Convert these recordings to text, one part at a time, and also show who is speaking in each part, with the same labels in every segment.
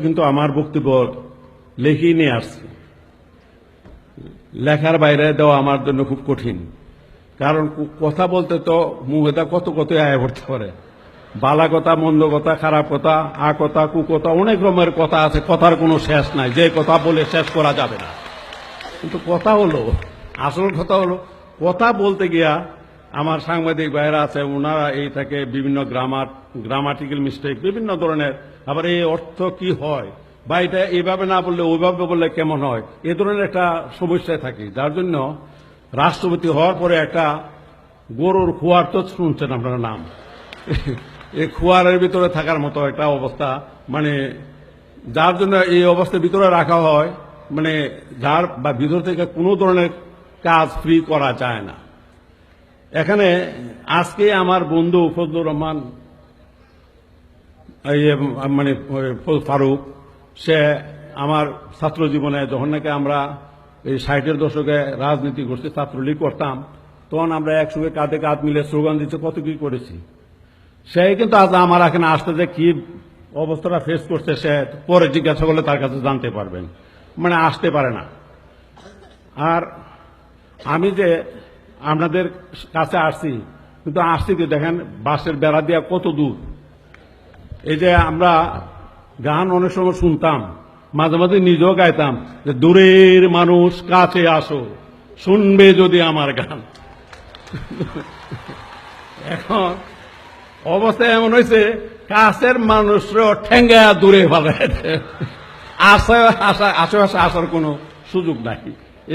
Speaker 1: কিন্তু আমার বক্তব্য লেখেই নিয়ে আসছি। লেখার বাইরে দেওয়া আমার জন্য খুব কঠিন। কারণ কথা বলতে তো মুখেটা কত কত আয় পড়তে পারে। বালা কথা, মন্দ কথা, খারাপ কথা, আ কথা, কু কথা, অনেক রকমের কথা আছে, কথার কোনো শেষ নাই, যে কথা বলে শেষ করা যাবে না। কিন্তু কথা হলো, আসল কথা হলো, কথা বলতে গিয়া আমার সাংবাদিক ভাইরা আছে ওনারা এই থেকে বিভিন্ন গ্রামার, গ্রামাটিক্যাল মিস্টেক, বিভিন্ন ধরনের, আবার এই অর্থ কি হয়? বা এটা এইভাবে না বললে, ওইভাবে বললে কেমন হয়? এ ধরনের একটা সমস্যায় থাকি। যার জন্য রাষ্ট্রপতি হওয়ার পরে একটা গরুর খোয়ার তো শুনছেন আপনার নাম? এই খোয়ারের ভিতরে থাকার মতো একটা অবস্থা মানে যার জন্য এই অবস্থার ভিতরে রাখা হয় মানে যার বা ভিতর থেকে কোনো ধরনের কাজ ফ্রি করা যায় না। এখানে আজকে আমার বন্ধু ফজলুর রহমান মানে ফারুক, সে আমার ছাত্র জীবনে যখন নাকি আমরা এই ষাটের দশকে রাজনীতি করছি, ছাত্রলীগ করতাম, তখন আমরা একসঙ্গে কাঁধে কাঁধ মিলে স্লোগান দিতে কত কি করেছি। সে কিন্তু আজ আমার এখানে আসতে যে কি অবস্থাটা ফেস করছে, সে পরে জিজ্ঞাসা করলে তার কাছে জানতে পারবেন। মানে আসতে পারে না। আর আমি যে আপনাদের কাছে আসছি, কিন্তু আসছি কি দেখেন, বাসের বেড়া দেওয়া কত দূর। এই যে আমরা গান অনেক সময় শুনতাম, মাঝে মাঝে নিজেও গাইতাম যে, দূরের মানুষ কাছে আসো, শুনবে যদি আমার গান। এখন অবস্থা এমন হয়েছে, কাছের মানুষরা ঠেঙ্গা দূরে ফেলে। আসে, আসা, আশেপাশে আসার কোনো সুযোগ নাই।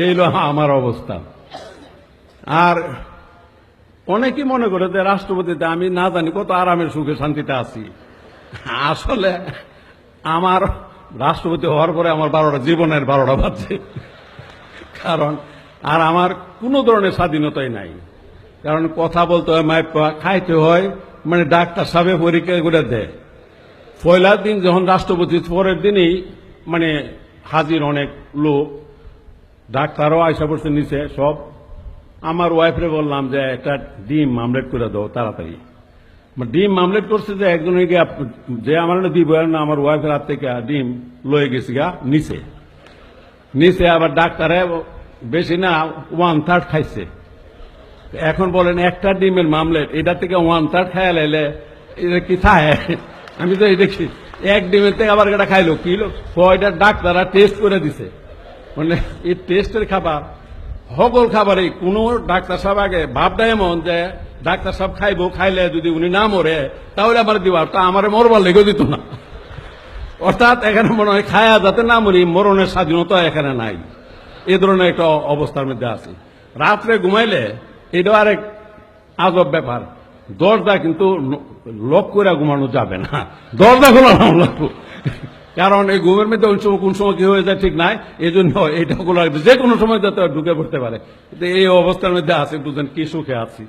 Speaker 1: এই হলো আমার অবস্থা। আর অনেকেই মনে করে যে রাষ্ট্রপতিতে আমি না জানি কত আরামের সুখে শান্তিতে আছি। আসলে আমার রাষ্ট্রপতি হওয়ার পরে আমার বারোটা, জীবনের বারোটা বাজছে। কারণ, আর আমার কোনো ধরনের স্বাধীনতাই নাই। কারণ কথা বলতে হয়, মাইপ খাইতে হয় মানে ডাক্তার সাহেব পরীক্ষা করে দেয়। পয়লার দিন যখন রাষ্ট্রপতি, পরের দিনই মানে হাজির অনেক লোক, ডাক্তারও আয়সা পড়ছে নিচে সব। আমার ওয়াইফরে বললাম যে, একটা ডিম আমলেট করে দাও, তাড়াতাড়ি। ডিম আমলেট করছে যে একজন যে আমার না দিব, না, আমার ওয়াইফের হাত থেকে ডিম লয়ে গেছি গা, নিচে। নিচে আবার ডাক্তারে বেশি না ওয়ান থার্ড খাইছে। এখন বলেন, একটা ডিমের মামলেট এটা থেকে ওয়ান থার্ড খাইয়া লাইলে এটা কি খায়? আমি তো এই দেখি এক ডিমের থেকে আবার এটা খাইলো, কি কয়টা ডাক্তাররা টেস্ট করে দিছে। মানে এই টেস্টের খাবার সকল খাবারে কোনো ডাক্তার সাহেব আগে ভাবটা এমন যে ডাক্তার সাহেব খাইবো, খাইলে যদি উনি না মরে, তাহলে আমার দিবা। তা আমার মরবার লেগে দিত না। অর্থাৎ এখানে মনে হয় খায়া যাতে না মরি, মরণের স্বাধীনতা এখানে নাই। এ ধরনের একটা অবস্থার মধ্যে আছে। রাত্রে ঘুমাইলে এটা আরেক আজব ব্যাপার। দরজা কিন্তু লক করে ঘুমানো যাবে না। দরজা খোলা কারণ এই ঘুমের মধ্যে ওই সময় কোন সময় কি হয়ে যায় ঠিক নাই এই জন্য রাখবে। যে কোনো সময় যাতে ঢুকে পড়তে পারে এই অবস্থার মধ্যে আছে দুজন কি সুখে আছি